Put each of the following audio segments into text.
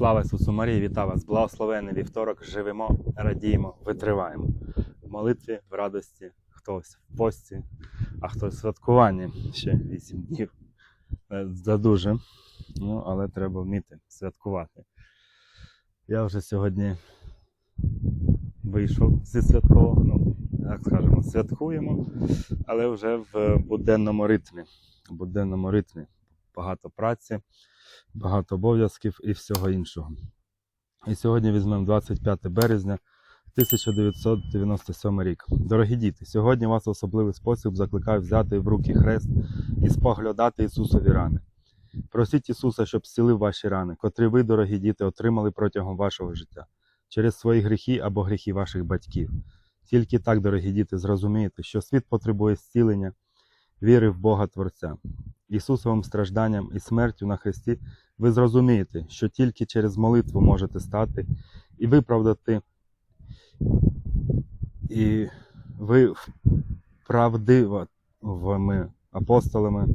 Слава Ісусу Марії, вітаю вас! Благословений вівторок! Живемо, радіємо, витриваємо. В молитві, в радості, хтось в пості, а хтось в святкуванні ще 8 днів. Е, Задуже. Ну, але треба вміти святкувати. Я вже сьогодні вийшов зі святкового, ну, як скажемо, святкуємо, але вже в буденному ритмі. В буденному ритмі. Багато праці багато обов'язків і всього іншого. І сьогодні візьмемо 25 березня 1997 рік. Дорогі діти, сьогодні вас в особливий спосіб закликаю взяти в руки хрест і споглядати Ісусові рани. Просіть Ісуса, щоб зцілив ваші рани, котрі ви, дорогі діти, отримали протягом вашого життя, через свої гріхи або гріхи ваших батьків. Тільки так, дорогі діти, зрозумієте, що світ потребує зцілення, віри в Бога Творця. Ісусовим стражданням і смертю на Христі ви зрозумієте, що тільки через молитву можете стати і виправдати, і ви правдивими апостолами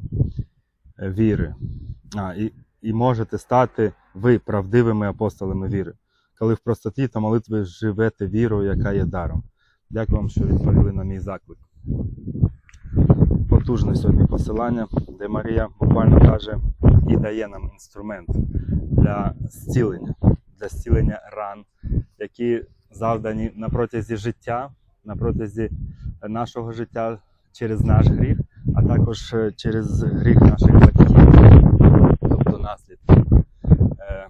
віри. А, і, і можете стати ви правдивими апостолами віри, коли в простоті та молитві живете вірою, яка є даром. Дякую вам, що відповіли на мій заклик потужне сьогодні посилання, де Марія буквально каже і дає нам інструмент для зцілення, для зцілення ран, які завдані на протязі життя, на протязі нашого життя через наш гріх, а також е, через гріх наших батьків, тобто наслідки. Е,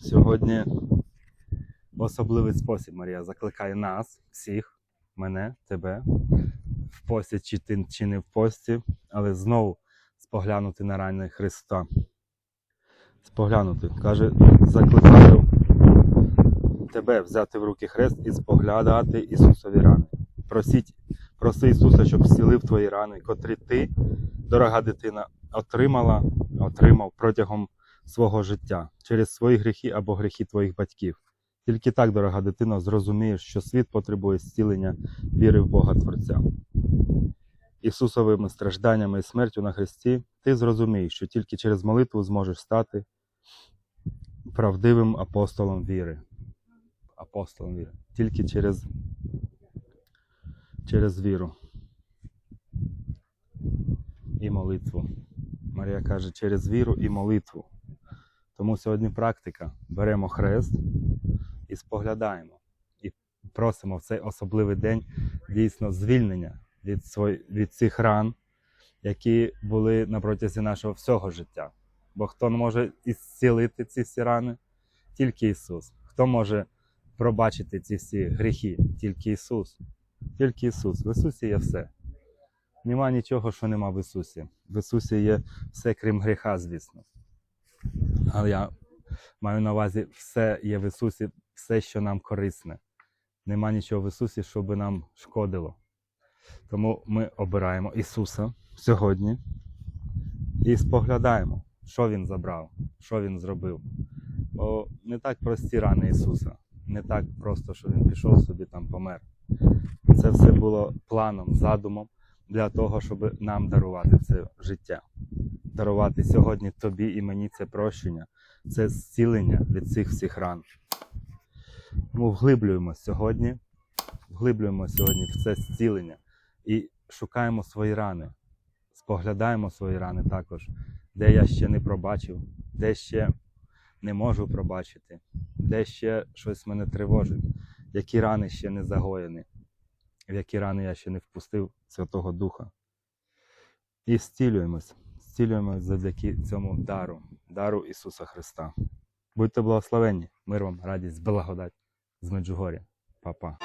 Сьогодні в особливий спосіб Марія закликає нас, всіх, мене, тебе, в пості чи ти чи не в пості, але знову споглянути на рани Христа. Споглянути. Каже, закликаю тебе взяти в руки хрест і споглядати Ісусові рани. Просіть, проси Ісуса, щоб зцілив твої рани, котрі ти, дорога дитина, отримала, отримав протягом свого життя через свої гріхи або гріхи твоїх батьків. Тільки так, дорога дитина, зрозумієш, що світ потребує зцілення віри в Бога Творця. Ісусовими стражданнями і смертю на Христі, ти зрозумієш, що тільки через молитву зможеш стати правдивим апостолом віри. Апостолом віри. Тільки через, через віру і молитву. Марія каже, через віру і молитву. Тому сьогодні практика. Беремо хрест і споглядаємо. І просимо в цей особливий день дійсно звільнення від, свої, від цих ран, які були на протязі нашого всього життя. Бо хто може ісцілити ці всі рани? Тільки Ісус. Хто може пробачити ці всі гріхи? Тільки Ісус. Тільки Ісус. В Ісусі є все. Нема нічого, що нема в Ісусі. В Ісусі є все, крім гріха, звісно. Але я маю на увазі, все є в Ісусі, все, що нам корисне. Нема нічого в Ісусі, що би нам шкодило. Тому ми обираємо Ісуса сьогодні і споглядаємо, що Він забрав, що Він зробив. Бо не так прості рани Ісуса, не так просто, що Він пішов собі там помер. Це все було планом, задумом для того, щоб нам дарувати це життя. Дарувати сьогодні тобі і мені це прощення, це зцілення від цих всіх ран. Тому вглиблюємо сьогодні, вглиблюємо сьогодні в це зцілення і шукаємо свої рани, споглядаємо свої рани також, де я ще не пробачив, де ще не можу пробачити, де ще щось мене тривожить, які рани ще не загоєні, в які рани я ще не впустив Святого Духа. І зцілюємось, зцілюємось завдяки цьому дару, дару Ісуса Христа. Будьте благословенні, мир вам, радість, благодать w Medjugorje. Pa.